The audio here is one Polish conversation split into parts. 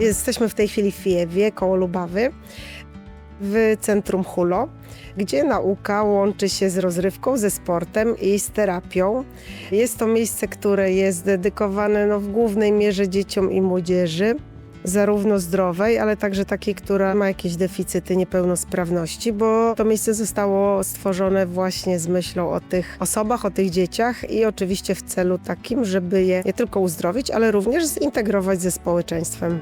Jesteśmy w tej chwili w Fijewie, koło Lubawy, w centrum Hulo, gdzie nauka łączy się z rozrywką, ze sportem i z terapią. Jest to miejsce, które jest dedykowane no, w głównej mierze dzieciom i młodzieży, zarówno zdrowej, ale także takiej, która ma jakieś deficyty, niepełnosprawności, bo to miejsce zostało stworzone właśnie z myślą o tych osobach, o tych dzieciach i oczywiście w celu takim, żeby je nie tylko uzdrowić, ale również zintegrować ze społeczeństwem.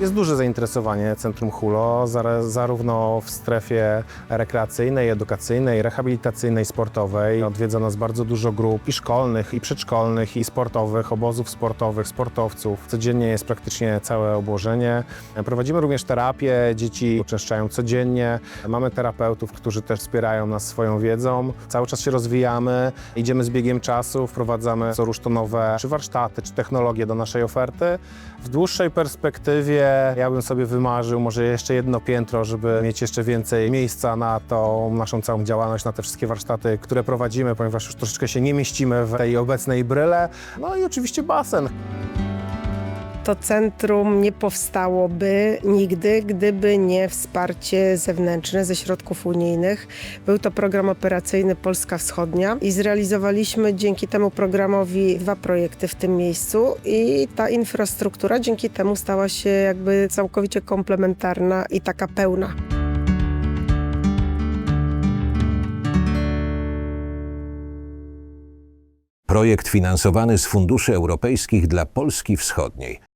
Jest duże zainteresowanie Centrum Hulo, zar- zarówno w strefie rekreacyjnej, edukacyjnej, rehabilitacyjnej, sportowej. Odwiedza nas bardzo dużo grup i szkolnych, i przedszkolnych, i sportowych, obozów sportowych, sportowców. Codziennie jest praktycznie całe obłożenie. Prowadzimy również terapię, dzieci uczęszczają codziennie. Mamy terapeutów, którzy też wspierają nas swoją wiedzą. Cały czas się rozwijamy, idziemy z biegiem czasu, wprowadzamy co rusz to nowe czy warsztaty, czy technologie do naszej oferty. W dłuższej perspektywie ja bym sobie wymarzył może jeszcze jedno piętro, żeby mieć jeszcze więcej miejsca na tą naszą całą działalność, na te wszystkie warsztaty, które prowadzimy, ponieważ już troszeczkę się nie mieścimy w tej obecnej bryle. No i oczywiście basen. To centrum nie powstałoby nigdy, gdyby nie wsparcie zewnętrzne ze środków unijnych. Był to program operacyjny Polska Wschodnia i zrealizowaliśmy dzięki temu programowi dwa projekty w tym miejscu i ta infrastruktura dzięki temu stała się jakby całkowicie komplementarna i taka pełna. Projekt finansowany z funduszy europejskich dla Polski Wschodniej.